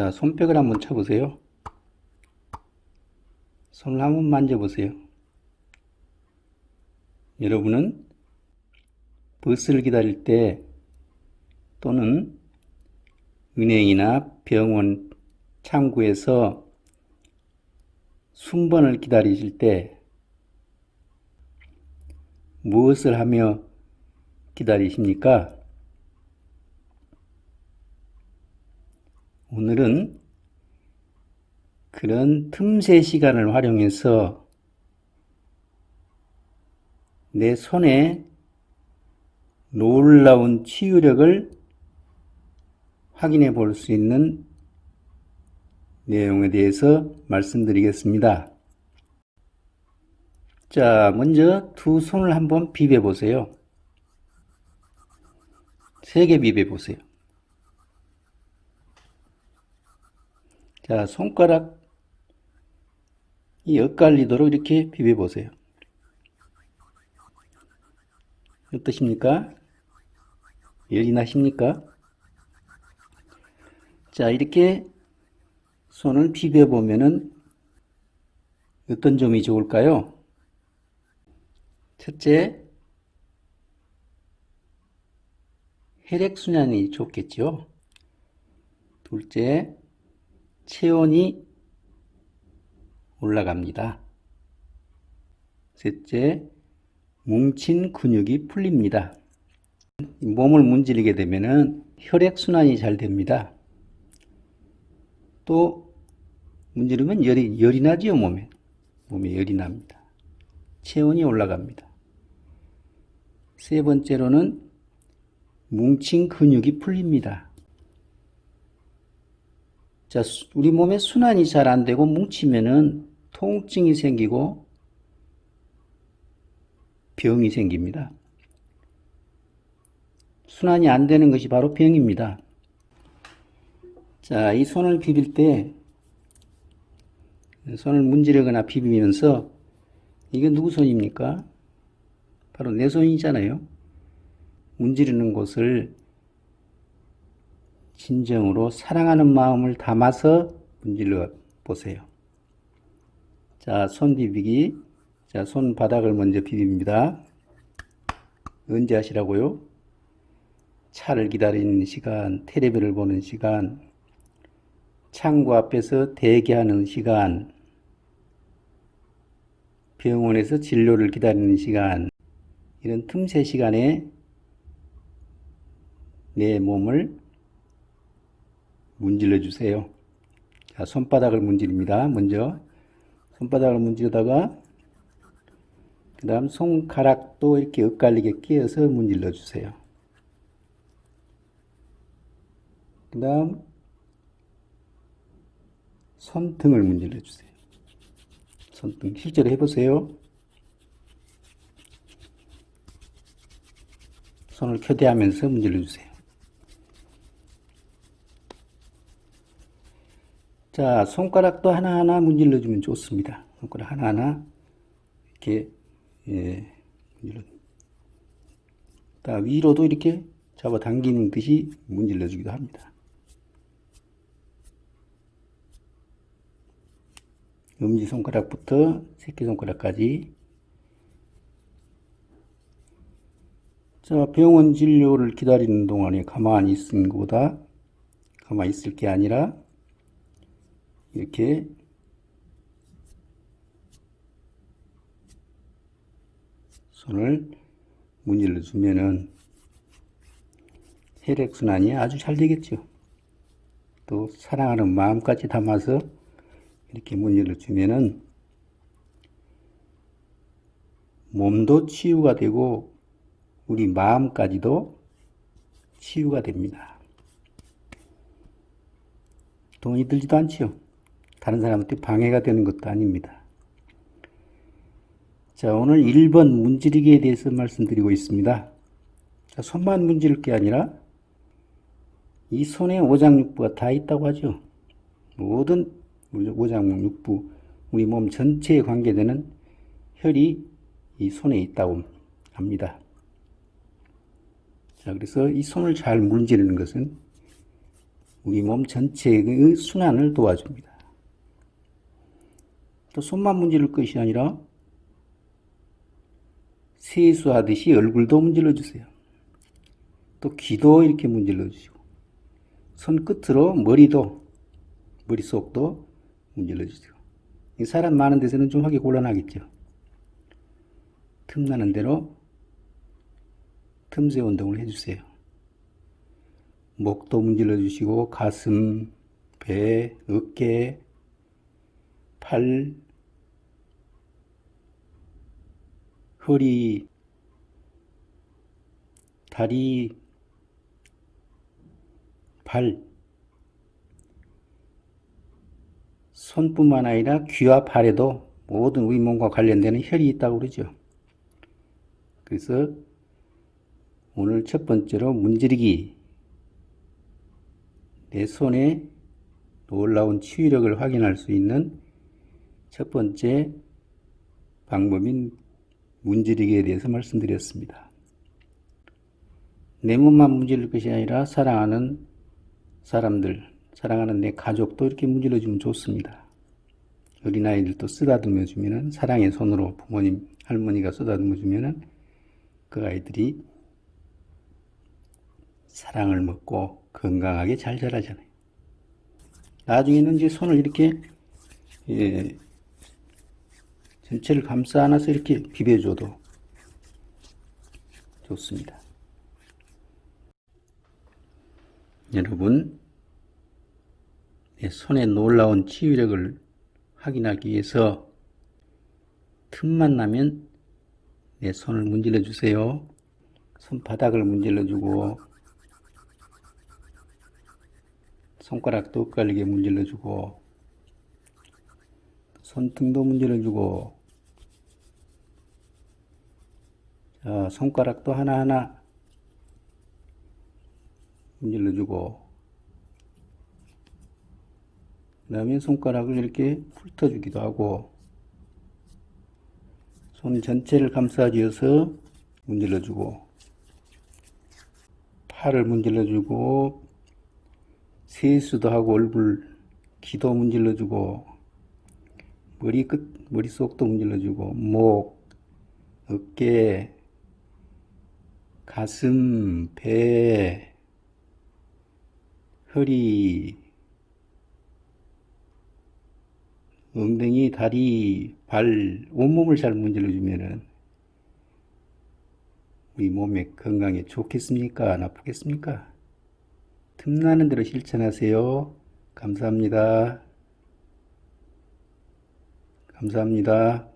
자, 손뼉을 한번 쳐보세요. 손을 한번 만져보세요. 여러분은 버스를 기다릴 때 또는 은행이나 병원 창구에서 순번을 기다리실 때 무엇을 하며 기다리십니까? 오늘은 그런 틈새 시간을 활용해서 내 손에 놀라운 치유력을 확인해 볼 수 있는 내용에 대해서 말씀드리겠습니다. 자, 먼저 두 손을 한번 비벼 보세요. 세 개 비벼 보세요. 자, 손가락 이 엇갈리도록 이렇게 비벼 보세요. 어떠십니까? 열이 나십니까? 자, 이렇게 손을 비벼 보면은 어떤 점이 좋을까요? 첫째, 혈액순환이 좋겠죠. 둘째, 체온이 올라갑니다. 셋째, 뭉친 근육이 풀립니다. 몸을 문지르게 되면은 혈액순환이 잘 됩니다. 또 문지르면 열이, 열이 나지요, 몸에. 몸에 열이 납니다. 체온이 올라갑니다. 세 번째로는 뭉친 근육이 풀립니다. 자, 우리 몸에 순환이 잘 안 되고 뭉치면은 통증이 생기고 병이 생깁니다. 순환이 안 되는 것이 바로 병입니다. 자, 이 손을 비빌 때 손을 문지르거나 비비면서 이게 누구 손입니까? 바로 내 손이잖아요. 문지르는 곳을 진정으로 사랑하는 마음을 담아서 문질러 보세요. 자, 손 비비기. 자, 손 바닥을 먼저 비빕니다. 언제 하시라고요? 차를 기다리는 시간, 텔레비를 보는 시간, 창구 앞에서 대기하는 시간, 병원에서 진료를 기다리는 시간, 이런 틈새 시간에 내 몸을 문질러 주세요. 자, 손바닥을 문지릅니다. 먼저 손바닥을 문지르다가 그 다음 손가락도 이렇게 엇갈리게 끼어서 문질러 주세요. 그 다음 손등을 문질러 주세요. 손등 실제로 해보세요. 손을 교대하면서 문질러 주세요. 자, 손가락도 하나하나 문질러 주면 좋습니다. 손가락 하나하나 이렇게 예. 다 위로도 이렇게 잡아 당기는 듯이 문질러 주기도 합니다. 엄지손가락부터 새끼손가락까지 자, 병원 진료를 기다리는 동안에 가만히 있는 것보다 가만히 있을 게 아니라 이렇게 손을 문질러 주면은 혈액순환이 아주 잘 되겠죠. 또 사랑하는 마음까지 담아서 이렇게 문질러 주면은 몸도 치유가 되고 우리 마음까지도 치유가 됩니다. 돈이 들지도 않지요. 다른 사람한테 방해가 되는 것도 아닙니다. 자, 오늘 1번 문지르기에 대해서 말씀드리고 있습니다. 자, 손만 문지를 게 아니라 이 손에 오장육부가 다 있다고 하죠. 모든 오장육부, 우리 몸 전체에 관계되는 혈이 이 손에 있다고 합니다. 자, 그래서 이 손을 잘 문지르는 것은 우리 몸 전체의 순환을 도와줍니다. 또 손만 문지를 것이 아니라 세수하듯이 얼굴도 문질러 주세요. 또 귀도 이렇게 문질러 주시고 손끝으로 머리도 머릿속도 문질러 주세요. 이 사람 많은 데서는 좀 하기 곤란하겠죠. 틈나는 대로 틈새 운동을 해주세요. 목도 문질러 주시고 가슴, 배, 어깨, 팔, 허리, 다리, 발, 손뿐만 아니라 귀와 발에도 모든 우리 몸과 관련되는 혈이 있다고 그러죠. 그래서 오늘 첫 번째로 문지르기 내 손에 놀라운 치유력을 확인할 수 있는 첫 번째 방법인 문지르기에 대해서 말씀드렸습니다. 내 몸만 문지를 것이 아니라 사랑하는 사람들, 사랑하는 내 가족도 이렇게 문질러주면 좋습니다. 어린아이들도 쓰다듬어 주면은 사랑의 손으로 부모님, 할머니가 쓰다듬어 주면은 그 아이들이 사랑을 먹고 건강하게 잘 자라잖아요. 나중에는 이제 손을 이렇게 예, 전체를 감싸 안아서 이렇게 비벼줘도 좋습니다. 여러분, 내 손에 놀라운 치유력을 확인하기 위해서 틈만 나면 내 손을 문질러 주세요. 손바닥을 문질러 주고 손가락도 엇갈리게 문질러 주고 손등도 문질러 주고 자, 손가락도 하나하나 문질러 주고 그 다음에 손가락을 이렇게 훑어주기도 하고 손 전체를 감싸쥐어서 문질러주고 팔을 문질러주고 세수도 하고 얼굴 귀도 문질러주고 머리 끝 머릿속도 문질러주고 목 어깨 가슴 배 허리 엉덩이, 다리, 발, 온몸을 잘 문질러주면은 우리 몸의 건강에 좋겠습니까? 나쁘겠습니까? 틈나는 대로 실천하세요. 감사합니다. 감사합니다.